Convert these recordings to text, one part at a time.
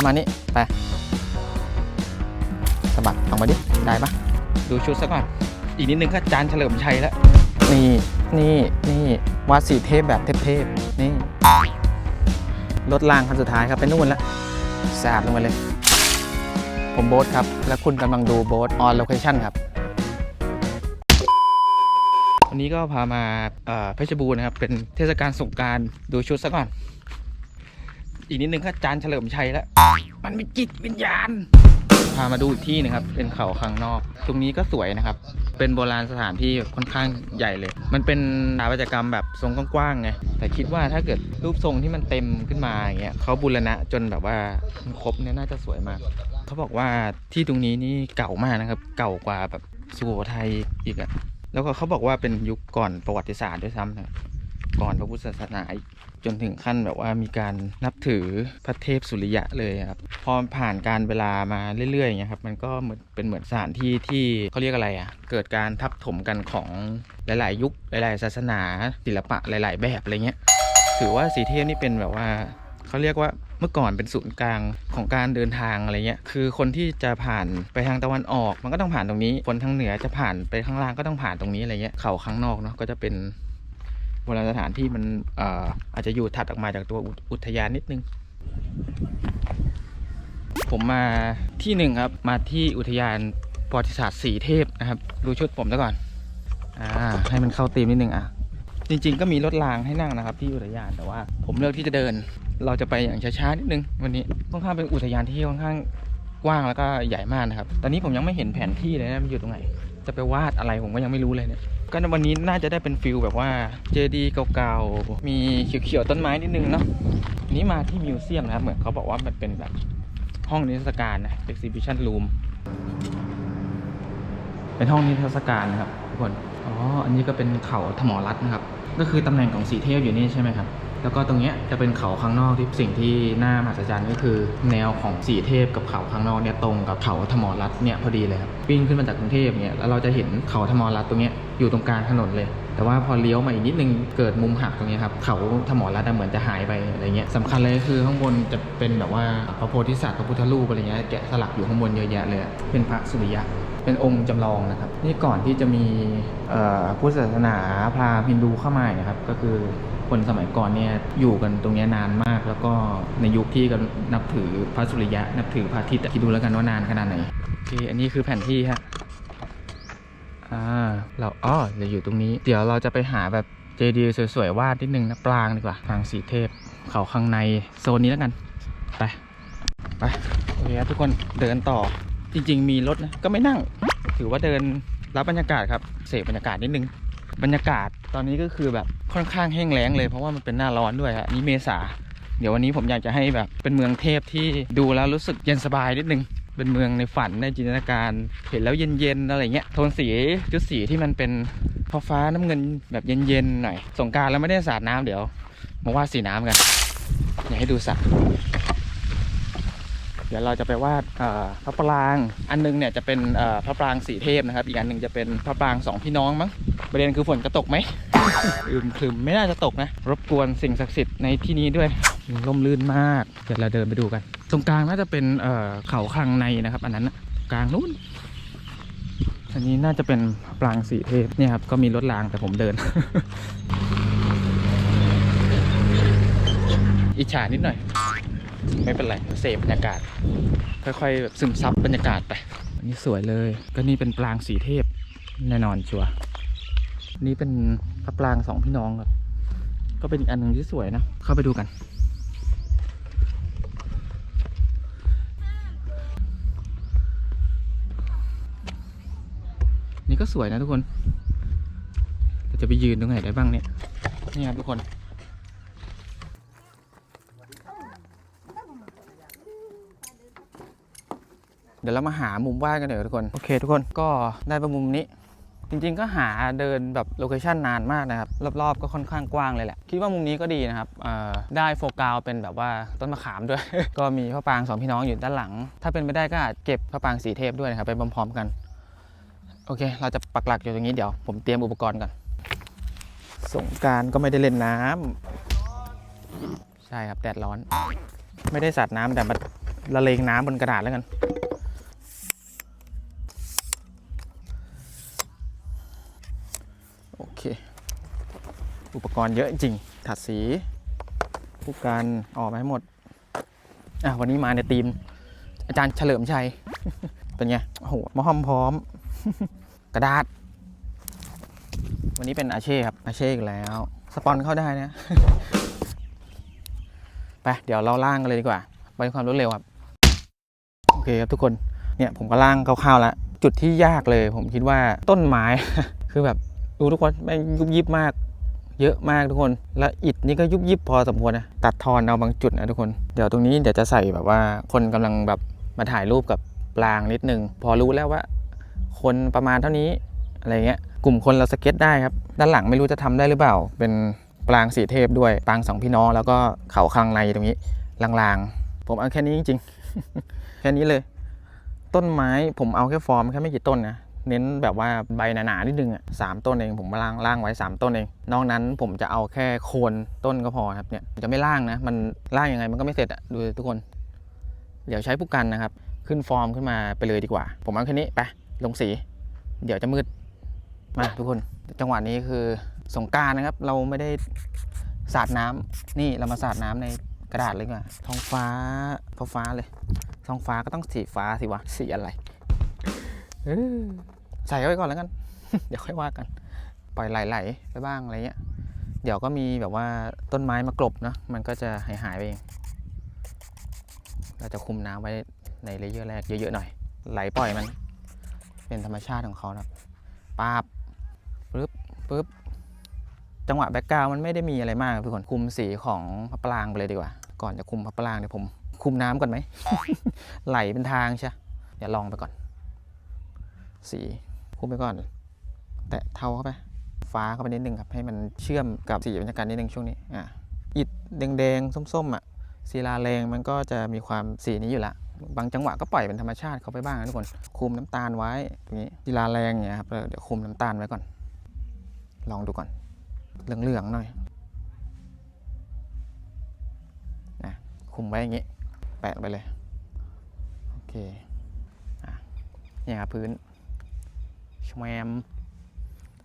ประมาณนี้ ไปสะบัดออกมาดิ ได้ปะดูชุดซะก่อน อีกนิดนึงก็จานเฉลิมชัยแล้ว นี่ นี่ นี่วาดสีเทพแบบเทพๆ นี่รถรางคันสุดท้ายครับไปนู่นละสาดลงมาเลย ผมโบ๊ทครับ และคุณกำลังดูโบ๊ทออนโลเคชั่นครับ วันนี้ก็พามาเพชรบูรณ์นะครับ เป็นเทศกาลสงการดูชุดซะก่อน อีกนิดนึงก็จานเฉลิมชัยแล้ว มันมีจิตวิญญาณ พามาดูอีกที่หนะครับ เป็นเขาข้างนอก ตรงนี้ก็สวยนะครับ เป็นโบราณสถานที่ค่อนข้างใหญ่เลย มันเป็นสถาปัตยกรรมแบบทรงกว้างๆไง แต่คิดว่าถ้าเกิดรูปทรงที่มันเต็มขึ้นมาอย่างเงี้ยเขาบูรณะจนแบบว่ามันครบเนี่ยน่าจะสวยมาก เขาบอกว่าที่ตรงนี้นี่เก่ามากนะครับ เก่ากว่าแบบสุโขทัยอีกอะแล้วก็เขาบอกว่าเป็นยุคก่อนประวัติศาสตร์ด้วยซ้ำนะก่อนพระพุทธศาสนาอีก จนถึงขั้นแบบว่ามีการนับถือพระเทพสุริยะเลยครับพอผ่านการเวลามาเรื่อยๆอย่างเงี้ยครับมันก็เหมือนเป็นเหมือนสถานที่ที่เขาเรียกอะไรอะเกิดการทับถมกันของหลาย ๆ ยุคหลาย ๆ ศาสนาศิลปะหลาย ๆ แบบอะไรเงี้ยถือว่าสีเทพนี่เป็นแบบว่าเขาเรียกว่าเมื่อก่อนเป็นศูนย์กลางของการเดินทางอะไรเงี้ย คือคนที่จะผ่านไปทางตะวันออก มันก็ต้องผ่านตรงนี้ คนทางเหนือจะผ่านไปข้างล่างก็ต้องผ่านตรงนี้อะไรเงี้ย เขาข้างนอกเนาะก็จะเป็น บราณสถานที่มันออาจจะอยู่ถัดออกมาจากตัวอุทยานนิดนึง ผมมาที่หนึ่งครับ มาที่อุทยานประวัติศาสตร์สีเทพนะครับ ดูชุดผมซะก่อน อ่า ให้มันเข้าธีมนิดนึงอะ จริงๆ ก็มีรถรางให้นั่งนะครับ ที่อุทยานแต่ว่าผมเลือกที่จะเดิน เราจะไปอย่างช้าๆนิดนึง วันนี้ค่อนข้างเป็นอุทยานที่ค่อนข้างกว้างแล้วก็ใหญ่มากนะครับ ตอนนี้ผมยังไม่เห็นแผนที่เลยนะมันอยู่ตรงไหน จะไปวาดอะไรผมก็ยังไม่รู้เลยเนี่ยก็วันนี้น่าจะได้เป็นฟิลแบบว่าเจดีย์เก่าๆ มีเขียวๆต้นไม้นิดนึงเนาะนี้มาที่มิวเซียมนะครับ เหมือนเขาบอกว่ามันเป็นแบบห้องนิทรรศการนะ exhibition room เป็นห้องนิทรรศการนะครับทุกคน อ๋อ อันนี้ก็เป็นเขาธมรัตน์นะครับ ก็คือตำแหน่งของสีเทพอยู่นี่ใช่ไหมครับ แล้วก็ตรงเนี้ยจะเป็นเขาข้างนอกที่สิ่งที่น่ามหัศจรรย์ก็คือ แนวของสีเทพกับเขาข้างนอกเนี่ยตรงกับเขาธมรัตน์เนี่ยพอดีเลยครับวิ่งขึ้นมาจากกรุงเทพเนี่ยแล้วเราจะเห็นเขาธมรัตน์ตรงเนี้ยอยู่ตรงกลางถนนเลย แต่ว่าพอเลี้ยวมาอีกนิดนึงเกิดมุมหักตรงนี้ครับเขาธมรัตน์อะเหมือนจะหายไปอะไรเงี้ยสำคัญเลยคือข้างบนจะเป็นแบบว่าพระโพธิสัตว์พระพุทธรูปอะไรเงี้ยแกะสลักอยู่ข้างบนเยอะแยะเลยเป็นพระสุริยะเป็นองค์จำลองนะครับ นี่ก่อนที่จะมีอ่อพุทธศาสนาพราหมณ์ฮินดูเข้ามานะครับก็คือ คนสมัยก่อนเนี่ยอยู่กันตรงนี้นานมาก แล้วก็ในยุคที่ก็นับถือพระสุริยะ นับถือพระอาทิตย์คิดดูแล้วกันว่านานขนาดไหนโอเคอันนี้คือแผนที่ฮะอ่าเราอ๋อเราอยู่ตรงนี้ เดี๋ยวเราจะไปหาแบบเจดีย์สวยๆวาดนิดนึงนะปรางดีกว่าปรางสีเทพ เขาข้างในโซนนี้แล้วกันไปไปโอเคครับทุกคนเดินต่อจริง ๆ มีรถนะก็ไม่นั่ง ถือว่าเดินรับบรรยากาศครับเสพบรรยากาศนิดนึง บรรยากาศตอนนี้ก็คือแบบค่อนข้างแห้งแล้งเลยเพราะว่ามันเป็นหน้าร้อนด้วยฮะนี่เมษา เดี๋ยววันนี้ผมอยากจะให้แบบเป็นเมืองเทพที่ดูแล้วรู้สึกเย็นสบายนิดนึงเป็นเมืองในฝันในจินตนาการเห็นแล้วเย็นๆอะไรเงี้ยโทนสีชุดสีที่มันเป็นฟ้าฟ้าน้ำเงินแบบเย็นๆหน่อยสงการแล้วไม่ได้สาดน้ำเดี๋ยวมาวาดสีน้ำกัน อยากให้ดูสระเดี๋ยวเราจะไปวาดพระปราง อันหนึงเนี่ยจะเป็นพระปรางสีเทพนะครับ อีกอันหนึ่งจะเป็นพระปรางสองพี่น้องมั้ง ประเด็นคือฝนจะตกไหมอึมครึมไม่น่าจะตกนะ รบกวนสิ่งศักดิ์สิทธิ์ในที่นี้ด้วยร่มรื่นมากเดี๋ยวเราเดินไปดูกัน ตรงกลางน่าจะเป็นเอ่อเขาคลังในนะครับ อันนั้นนะกลางนู้นอันนี้น่าจะเป็นปรางสีเทพเนี่ยครับก็มีรถรางแต่ผมเดิน อิจฉานิดหน่อย ไม่เป็นไรเสพบรรยากาศ ค่อยๆแบบซึมซับบรรยากาศไปอันนี้สวยเลย ก็นี่เป็นปรางสีเทพแน่นอนชัวร์ นี่เป็นพระปรางสองพี่น้องครับ ก็เป็นอีกอันหนึ่งที่สวยนะ เข้าไปดูกัน นี่ก็สวยนะทุกคนแต่จะไปยืนตรงไหนได้บ้างเนี่ย นี่ครับทุกคนเดี๋ยวเรามาหามุมว่าดกันเดี๋ยวทุกคน โอเค ทุกคนก็ได้ประมุมนี้ จริงๆก็หาเดินแบบโลเคชันนานมากนะครับ รอบๆก็ค่อนข้างกว้างเลยแหละ คิดว่ามุมนี้ก็ดีนะครับได้โฟกัสเป็นแบบว่าต้นมะขามด้วย ก็มีพระปางสองพี่น้องอยู่ด้านหลัง ถ้าเป็นไปได้ก็อาจเก็บพระปางสีเทพด้วยนะครับไปพร้อมๆกัน โอเค เราจะปักหลักอยู่ตรงนี้เดี๋ยวผมเตรียมอุปกรณ์ก่อนสงการก็ไม่ได้เล่นน้ำใช่ครับแดดร้อน ไม่ได้สาดน้ำแต่มาละเลงน้ำบนกระดาษแล้วกัน ปกรณ์เยอะจริงถัดสีผู้การออกมาให้หมดอะวันนี้มาในทีม อาจารย์เฉลิมชัยเป็นไงโอ้โหมาห้อมพร้อม กระดาษ วันนี้เป็นอาเช่ครับ อาเช่อีกแล้ว สปอนเข้าได้นะ ไป เดี๋ยวเราล่างกันเลยดีกว่าไปความรวดเร็วครับ โอเคครับทุกคน เนี่ยผมก็ล่างคร่าวๆแล้ว จุดที่ยากเลย ผมคิดว่าต้นไม้ คือแบบดูทุกคนไม่งยุบยิบมาก เยอะมากทุกคน และอิฐนี่ก็ยุบยิบพอสมควรนะ ตัดทอนเอาบางจุดนะทุกคน เดี๋ยวตรงนี้เดี๋ยวจะใส่แบบว่าคนกำลังแบบมาถ่ายรูปกับปลางนิดนึง พอรู้แล้วว่า คนประมาณเท่านี้อะไรเงี้ย กลุ่มคนเราสเก็ตได้ครับ ด้านหลังไม่รู้จะทำได้หรือเปล่า เป็นปรางสีเทพด้วยปรางสองพี่น้องแล้วก็เขาคลังในตรงนี้ลางๆ ผมเอาแค่นี้จริงๆ แค่นี้เลย ต้นไม้ผมเอาแค่ฟอร์มแค่ไม่กี่ต้นนะ เน้นแบบว่าใบหนาๆนิดนึงอะสามต้นเองผมมาล่างล่างไว้ 3 ต้นเอง นอกนั้นผมจะเอาแค่โคนต้นก็พอครับเนี่ยจะไม่ล่างนะ มันล่างยังไงมันก็ไม่เสร็จอะดูทุกคน เดี๋ยวใช้ผู้กันนะครับ ขึ้นฟอร์มขึ้นมาไปเลยดีกว่า ผมเอาแค่นี้ไปลงสี เดี๋ยวจะมืดมาทุกคนจังหวะนี้คือสงการนะครับ เราไม่ได้สาดน้ำนี่เรามาสาดน้ำในกระดาษเลยดีกว่าท้องฟ้าฟ้าฟ้าเลยท้องฟ้าก็ต้องสีฟ้าสิวะสีอะไร ใส่ไว้ก่อนแล้วกัน เดี๋ยวค่อยว่ากัน ปล่อยไหลๆไปบ้างอะไรเงี้ย เดี๋ยวก็มีแบบว่าต้นไม้มากลบนะมันก็จะหายหายๆไปเอง เราจะคุมน้ำไว้ในเลเยอร์แรกเยอะๆหน่อย ไหลปล่อยมัน เป็นธรรมชาติของเขานะครับปาบปึ๊บปึ๊บจังหวะแบ็กกราวมันไม่ได้มีอะไรมากครับทุกคนคุมสีของพระปรางไปเลยดีกว่า ก่อนจะคุมพระปรางเดี๋ยวผม คุมน้ำก่อนไหมไหลเป็นทางใช่เดี๋ยวลองไปก่อน สี คุ้มไปก่อน แตะเทาเข้าไป ฟ้าเข้าไปนิดนึงครับให้มันเชื่อมกับสีบรรยากาศนิดนึงช่วงนี้อะอิฐแดงๆส้มๆอะศิลาแรงมันก็จะมีความสีนี้อยู่ละบางจังหวะก็ปล่อยเป็นธรรมชาติเขาไปบ้างนะทุกคนคุมน้ำตาลไว้ตรงนี้ศิลาแรงเงี้ยครับเดี๋ยวคุมน้ำตาลไว้ก่อน ลองดูก่อน เหลืองๆหน่อยนะคุมไว้อย่างงี้ แปะไปเลย โอเคอะเนี่ยครับพื้น ชแวม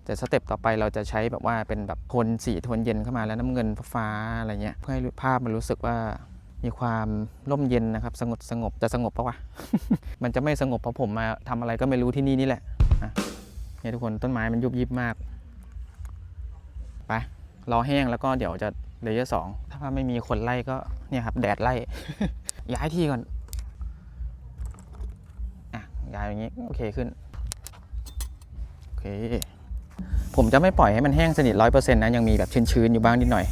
แต่สเต็ปต่อไปเราจะใช้แบบว่าเป็นแบบโทนสีโทนเย็นเข้ามาแล้วน้ำเงินฟ้าอะไรเงี้ยเพื่อให้ภาพมันรู้สึกว่ามีความร่มเย็นนะครับ สงบสงบจะสงบปะวะ มันจะไม่สงบเพราะผมมาทำอะไรก็ไม่รู้ที่นี่นี่แหละอะเนี่ยทุกคนต้นไม้มันยุบยิบมาก ไป รอแห้งแล้วก็เดี๋ยวจะเลเยอร์สองถ้าไม่มีคนไล่ก็เนี่ยครับ แดดไล่ ย้ายที่ก่อน อะ ย้ายอย่างนี้ โอเคขึ้น ผมจะไม่ปล่อยให้มันแห้งสนิทร้อยเปอร์เซ็นต์นะยังมีแบบชื้นๆอยู่บ้างนิดหน่อย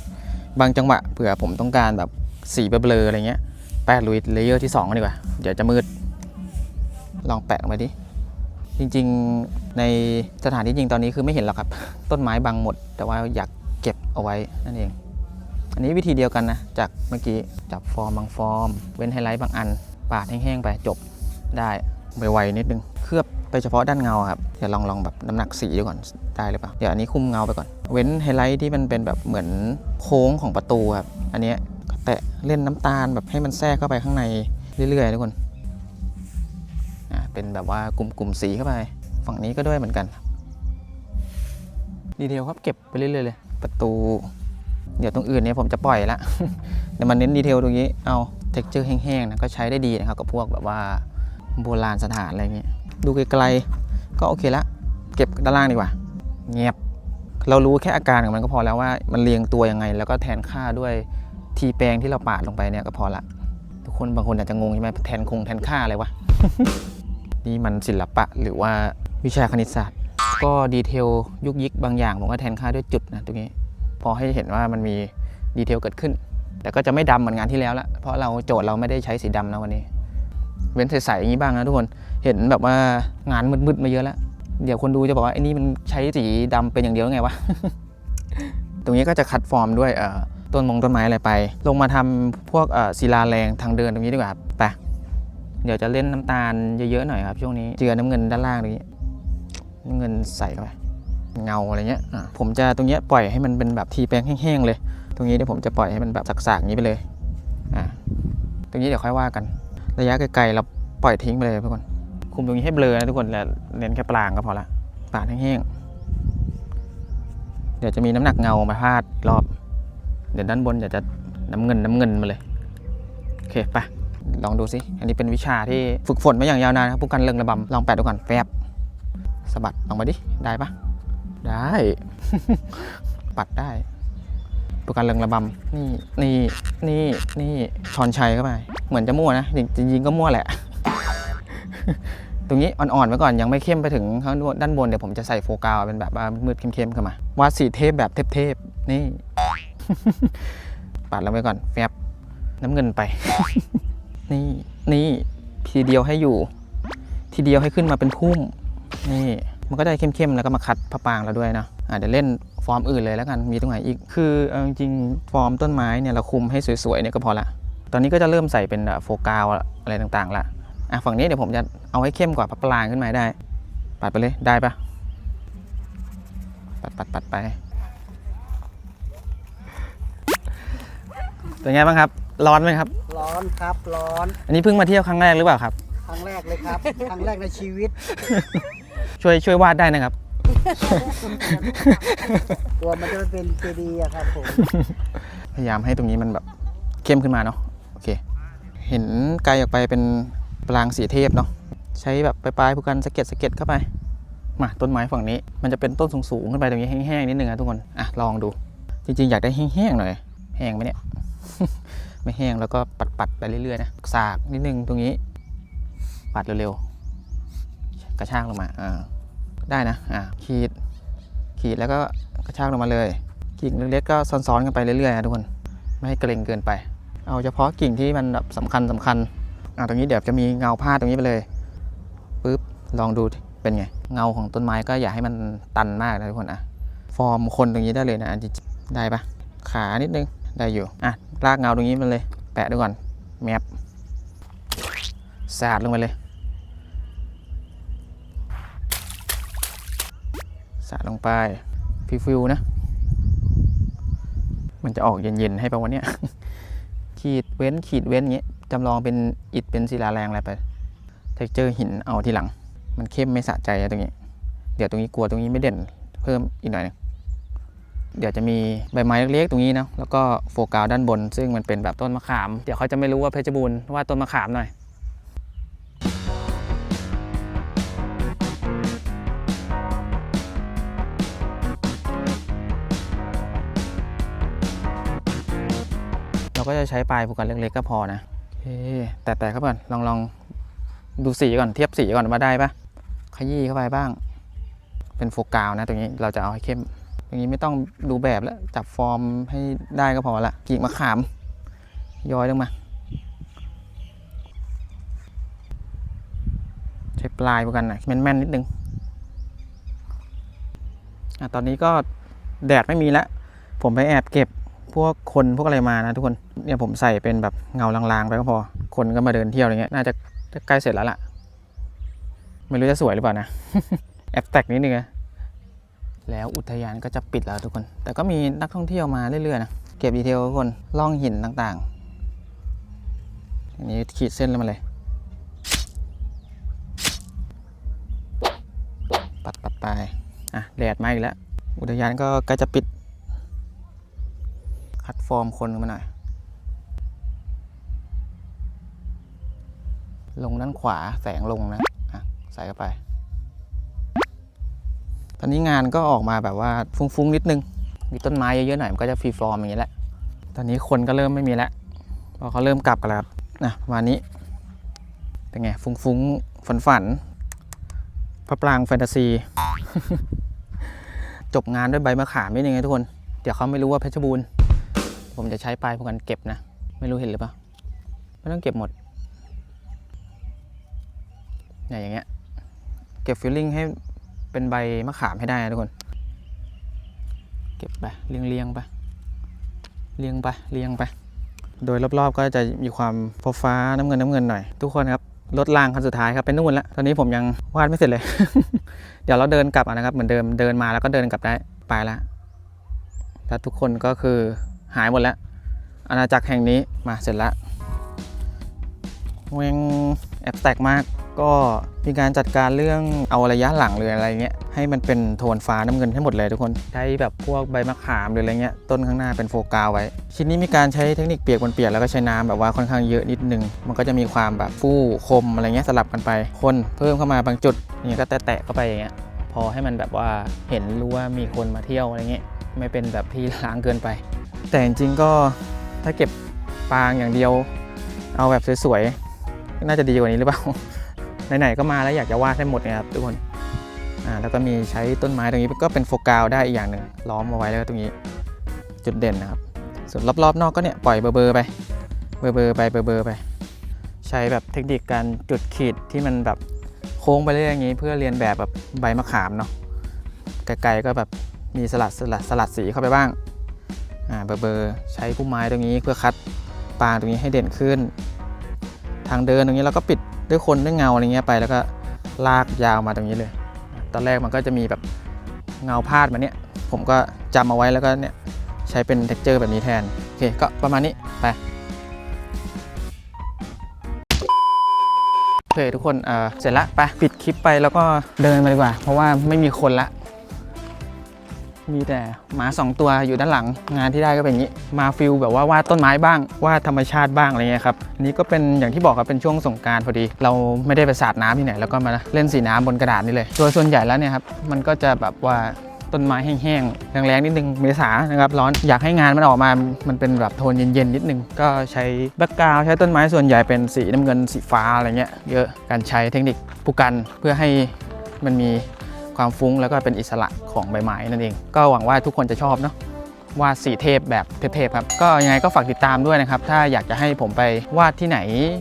บางจังหวะเผื่อผมต้องการแบบสีเบลออะไรเงี้ยแปะลุยเลเยอร์ที่2กันดีกว่า เดี๋ยวจะมืด ลองแปะลงไปดิ จริงๆในสถานที่จริงตอนนี้คือไม่เห็นหรอกครับ ต้นไม้บังหมด แต่ว่าอยากเก็บเอาไว้นั่นเอง อันนี้วิธีเดียวกันนะ จากเมื่อกี้จับฟอร์มบางฟอร์ม เว้นไฮไลท์บางอัน ปาดแห้งๆไปจบได้ไวๆนิดนึง เคลือบ ไปเฉพาะด้านเงาครับ เดี๋ยวลองลองแบบน้ำหนักสีดูก่อนได้หรือเปล่า เดี๋ยวอันนี้คุมเงาไปก่อน เว้นไฮไลท์ที่มันเป็นแบบเหมือนโค้งของประตูครับ อันนี้ยแตะเล่นน้ำตาลแบบให้มันแทรกเข้าไปข้างในเรื่อยๆทุกคน อ่า เป็นแบบว่ากลุ่มๆสีเข้าไป ฝั่งนี้ก็ด้วยเหมือนกัน ดีเทลครับเก็บไปเรื่อยๆเลย ประตู เดี๋ยวตรงอื่นเนี่ยผมจะปล่อยละ เดี๋ยวมันเน้นดีเทลตรงนี้ เอาเท็กเจอร์แห้งๆนะก็ใช้ได้ดีนะครับกับพวกแบบว่าโบราณสถานอะไรเงี้ย ดูไกลๆก็โอเคละเก็บด้านล่างดีกว่าเงียบเรารู้แค่อาการของมันก็พอแล้วว่ามันเรียงตัวยังไง แล้วก็แทนค่าด้วยทีแปลงที่เราปาดลงไปเนี่ยก็พอละ ทุกคนบางคนอาจจะงงใช่ไหมแทนคงแทนค่าอะไรวะ นี่มันศิลปะหรือว่าวิชาคณิตศาสตร์ ก็ดีเทลยุกยิกบางอย่างผมก็แทนค่าด้วยจุดนะตรงนี้ พอให้เห็นว่ามันมีดีเทลเกิดขึ้น แต่ก็จะไม่ดำเหมือนงานที่แล้วละเพราะเราโจทย์เราไม่ได้ใช้สีดำนะวันนี้ เว้นใสๆอย่างนี้บ้างนะทุกคนเห็นแบบว่างานมืดๆมาเยอะแล้ว เดี๋ยวคนดูจะบอกว่าไอ้นี่มันใช้สีดำเป็นอย่างเดียวไงวะตรงนี้ก็จะคัดฟอร์มด้วยต้นมงต้นไม้อะไรไป ลงมาทำพวกศิลาแรงทางเดินตรงนี้ดีกว่าครับไปเดี๋ยวจะเล่นน้ำตาลเยอะๆหน่อยครับช่วงนี้เจือน้ำเงินด้านล่างตรงนี้น้ำเงินใส่เข้าไปเงาอะไรเงี้ยผมจะตรงเนี้ยปล่อยให้มันเป็นแบบทีแปลงแห้งๆเลย ตรงนี้เดี๋ยวผมจะปล่อยให้มันแบบสักๆอย่างนี้ไปเลยอะตรงนี้เดี๋ยวค่อยว่ากัน ระยะไกลๆเราปล่อยทิ้งไปเลยทุกคน คุมตรงนี้ให้เบลอนะทุกคนแล้วเน้นแค่ปลางก็พอละปาดแห้งๆเดี๋ยวจะมีน้ำหนักเงามาพาดรอบ เดี๋ยวด้านบนเดี๋ยวจะน้ำเงินน้ำเงินมาเลยโอเคไปลองดูสิ อันนี้เป็นวิชาที่ฝึกฝนมาอย่างยาวนานครับผู้กันเริงระบำลองแปะดูก่อนแฟบสะบัดลองมาดิ ได้ปะได้ ปัดได้ ผู้กันเริงระบำนี่นี่นี่นี่ชอนชัยเข้าไป เหมือนจะมั่วนะจริงจริงๆก็มั่วแหละ ตรงนี้อ่อนๆไว้ก่อนยังไม่เข้มไปถึงข้างด้านบนเดี๋ยวผมจะใส่โฟกาวเป็นแบบมืดเข้มๆเข้ามาวาดสีเทพแบบเทพๆนี่ ปัดลงไปก่อนแฟบน้ำเงินไป นี่นี่ทีเดียวให้อยู่ ทีเดียวให้ขึ้นมาเป็นพุ่มนี่มันก็ได้เข้มๆแล้วก็มาคัดพระปางเราด้วยนะ เดี๋ยวเล่นฟอร์มอื่นเลยแล้วกันมีตรงไหนอีกคือเอาจริงๆฟอร์มต้นไม้เนี่ยเราคุมให้สวยๆเนี่ยก็พอละตอนนี้ก็จะเริ่มใส่เป็นอะโฟกาวอะไรต่างๆละอะฝั่งนี้เดี๋ยวผมจะเอาให้เข้มกว่าพระปรางขึ้นมาให้ได้ ปัดไปเลยได้ปะปัดปัดปัดไปเป็นไงบ้างครับ ร้อนไหมครับ ร้อนครับร้อน อันนี้เพิ่งมาเที่ยวครั้งแรกหรือเปล่าครับ ครั้งแรกเลยครับ ครั้งแรกในชีวิต ช่วยช่วยวาดได้นะครับ กลัวมันจะเป็นเจดีย์อะครับผม พยายามให้ตรงนี้มันแบบเข้มขึ้นมาเนาะโอเค เห็นไกลออกไปเป็นปรางสีเทพเนาะใช้แบบปลายๆผูกันสะเก็ดสะเก็ดเข้าไปมาต้นไม้ฝั่งนี้มันจะเป็นต้นสูงๆขึ้นไปตรงนี้แห้งๆนิดนึงนะทุกคนอะลองดู จริงๆ อยากได้แห้งๆหน่อยแห้งไหมเนี่ย ไม่แห้งแล้วก็ปัดๆไปเรื่อยๆนะสากนิดนึงตรงนี้ ปัดเร็วๆกระชากลงมาอ่า ได้นะอ่าขีด ขีดแล้วก็กระชากลงมาเลย กิ่งเล็กๆก็ซ้อนๆกันไปเรื่อยๆนะทุกคนไม่ให้เกรงเกินไป เอาเฉพาะกิ่งที่มันแบบสำคัญสำคัญอะตรงนี้เดี๋ยวจะมีเงาพาดตรงนี้ไปเลยปุ๊บลองดูเป็นไงเงาของต้นไม้ก็อย่าให้มันตันมากนะทุกคนอะฟอร์มคนตรงนี้ได้เลยนะอันได้ปะขานิดนึงได้อยู่อะลากเงาตรงนี้มันเลย แปะดูก่อนแมปสาดลงไปเลย สาดลงไปฟิวๆนะ มันจะออกเย็นๆให้ประวันเนี้ยขีดเว้นขีดเว้นอย่างเงี้ยจำลองเป็นอิฐเป็นศิลาแรงอะไรไปเทคเจอร์หินเอาทีหลัง มันเข้มไม่สะใจตรงนี้ เดี๋ยวตรงนี้กลัวตรงนี้ไม่เด่นเพิ่มอีกหน่อยนึงเดี๋ยวจะมีใบไม้เล็กๆตรงนี้นะแล้วก็โฟกัสด้านบน ซึ่งมันเป็นแบบต้นมะขาม เดี๋ยวเขาจะไม่รู้ว่าเพชรบูรณ์ว่าต้นมะขามหน่อย เราก็จะใช้ปลายผูกกันเล็กๆก็พอนะโอเคแต่แต่ครับก่อนลองลองดูสีก่อนเทียบสีก่อนว่าได้ปะขยี้เข้าไปบ้าง เป็นโฟกาวนะตรงนี้เราจะเอาให้เข้มตรงนี้ไม่ต้องดูแบบแล้วจับฟอร์มให้ได้ก็พอละกิ่งมะขาม ย้อยลงมา ใช้ปลายผูกกันน่อยแม่นๆนิดนึงอะตอนนี้ก็แดดไม่มีแล้ว ผมไปแอบเก็บ พวกคนพวกอะไรมานะทุกคนเนี่ยผมใส่เป็นแบบเงาลางๆ ไปก็พอ คนก็มาเดินเที่ยวอะไรเงี้ยน่าจะใกล้เสร็จแล้วล่ะ ไม่รู้จะสวยหรือเปล่านะแอบแตกนิดนึงนะแล้วอุทยานก็จะปิดแล้วทุกคน แต่ก็มีนักท่องเที่ยวมาเรื่อยๆนะเก็บดีเทลทุกคนล่องหินต่างๆอันนี้ขีดเส้นลงมาเลยปัดปัดไปอะแดดมาอีกแล้วอุทยานก็ใกล้จะปิดคัด ฟอร์มคนมาหน่อย ลงด้านขวาแสงลงนะอะใส่เข้าไป ตอนนี้งานก็ออกมาแบบว่าฟุ้งๆนิดนึง มีต้นไม้เยอะๆหน่อยมันก็จะฟรีฟอร์มอย่างนี้แหละ ตอนนี้คนก็เริ่มไม่มีแล้วเพราะเขาเริ่มกลับกันแล้วครับนะประมาณนี้ เป็นไง ฟุ้งๆฝันๆพระปรางแฟนตาซี จบงานด้วยใบมะขามนิดนึงนะทุกคน เดี๋ยวเขาไม่รู้ว่าเพชรบูรณ์ ผมจะใช้ปลายพวกกันเก็บนะ ไม่รู้เห็นหรือเปล่าไม่ต้องเก็บหมดเนี่ยอย่างเงี้ยเก็บฟิลลิ่งให้เป็นใบมะขามให้ได้นะทุกคน เก็บไปเรียงเรียงไปเรียงไปเรียงไป โดยรอบๆก็จะมีความฟ้าฟ้าน้ำเงินน้ำเงินหน่อย ทุกคนครับรถรางคันสุดท้ายครับเป็นนู่นแล้วตอนนี้ผมยังวาดไม่เสร็จเลย เดี๋ยวเราเดินกลับนะครับ เหมือนเดิมเดินมาแล้วก็เดินกลับได้ไปแล้วแล้วทุกคนก็คือ หายหมดแล้ว อาณาจักรแห่งนี้มาเสร็จแล้วยังแอบแตกมากก็มีการจัดการเรื่องเอาระยะหลังหรืออะไรเงี้ยให้มันเป็นโทนฟ้าน้ำเงินให้หมดเลยทุกคนใช้แบบพวกใบมะขามหรืออะไรเงี้ยต้นข้างหน้าเป็นโฟกาไว้ ชิ้นนี้มีการใช้เทคนิคเปียกบนเปียกแล้วก็ใช้น้ำแบบว่าค่อนข้างเยอะนิดนึง มันก็จะมีความแบบฟู่คมอะไรเงี้ยสลับกันไป คนเพิ่มเข้ามาบางจุดนี่ก็แตะๆเข้าไปอย่างเงี้ยพอให้มันแบบว่าเห็นรู้ว่ามีคนมาเที่ยวอะไรเงี้ยไม่เป็นแบบที่ล้างเกินไป แต่จริงๆก็ถ้าเก็บปางอย่างเดียว เอาแบบสวยๆน่าจะดีกว่านี้หรือเปล่า ไหนๆก็มาแล้วอยากจะวาดให้หมดเนี่ยครับทุกคนอ่าแล้วก็มีใช้ต้นไม้ตรงนี้ก็เป็นโฟกัสได้อีกอย่างหนึ่งล้อมเอาไว้แล้วตรงนี้จุดเด่นนะครับ ส่วนรอบๆ นอกก็เนี่ยปล่อยเบอร์ๆไปเบอร์ๆไปเบอร์ๆไป ใช้แบบเทคนิคการจุดขีดที่มันแบบโค้งไปเรื่อยอย่างนี้เพื่อเรียนแบบแบบใบมะขามเนาะไกลๆก็แบบมีสลัดสลัดสลัดสีเข้าไปบ้าง เบอร์เบอร์ใช้พุ่มไม้ตรงนี้เพื่อคัดปางตรงนี้ให้เด่นขึ้น ทางเดินตรงนี้เราก็ปิดด้วยคนด้วยเงาอะไรเงี้ยไปแล้วก็ลากยาวมาตรงนี้เลย ตอนแรกมันก็จะมีแบบเงาพาดมาเนี่ยผมก็จำเอาไว้แล้วก็เนี่ยใช้เป็น t e x t อร์แบบนี้แทน โอเคก็ประมาณนี้ไปโอเคทุกคนเอ่อเสร็จละไปปิดคลิปไปแล้วก็เดินมาดีกว่า เพราะว่าไม่มีคนละ มีแต่หมาสองตัวอยู่ด้านหลังงานที่ได้ก็เป็นอย่างนี้ มาฟิลแบบว่าวาดต้นไม้บ้างวาดธรรมชาติบ้างอะไรเงี้ยครับอันนี้ก็เป็นอย่างที่บอกครับเป็นช่วงสงการพอดี เราไม่ได้ไปสาดน้ำที่ไหนแล้วก็มาเล่นสีน้ำบนกระดาษนี่เลยโดยส่วนใหญ่แล้วเนี่ยครับมันก็จะแบบว่าต้นไม้แห้งๆแรงๆนิดนึงเมษานะครับร้อนอยากให้งานมันออกมา มันเป็นแบบโทนเย็นๆนิดนึง ก็ใช้แบ็กกราวใช้ต้นไม้ส่วนใหญ่เป็นสีน้ำเงินสีฟ้าอะไรเงี้ยเยอะการใช้เทคนิคผู้กันเพื่อให้มันมี ความฟุ้งแล้วก็เป็นอิสระของใบไม้นั่นเอง ก็หวังว่าทุกคนจะชอบเนาะวาดสีเทพแบบเทพๆครับ ก็ยังไงก็ฝากติดตามด้วยนะครับ ถ้าอยากจะให้ผมไปวาดที่ไหน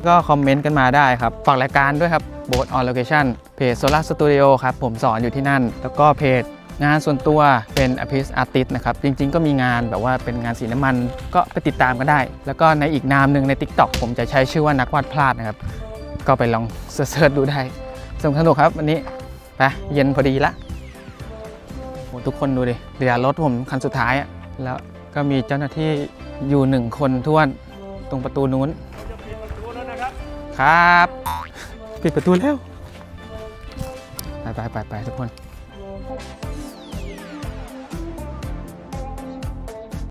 ก็คอมเมนต์กันมาได้ครับ ฝากรายการด้วยครับโบสออนโลเคชั่นเพจ Solar Studio ครับ ผมสอนอยู่ที่นั่น แล้วก็เพจงานส่วนตัวเป็น a p i s Artist นะครับ จริงๆ ก็มีงานแบบว่าเป็นงานสีน้ำมันก็ไปติดตามกันได้ แล้วก็ในอีกนามหนึ่งใน TikTok ผมจะใช้ชื่อว่านักวาดพลาดนะครับ ก็ไปลองเสิร์ชดูได้สนุกสนุกครับวันนี้ ไปเย็นพอดีละโหทุกคนดูดิเรือรถผมคันสุดท้ายอะแล้วก็มีเจ้าหน้าที่อยู่หนึ่งคนท่วนตรงประตูนู้นครับ ปิดประตูแล้ว ไปไปไปไปทุกคน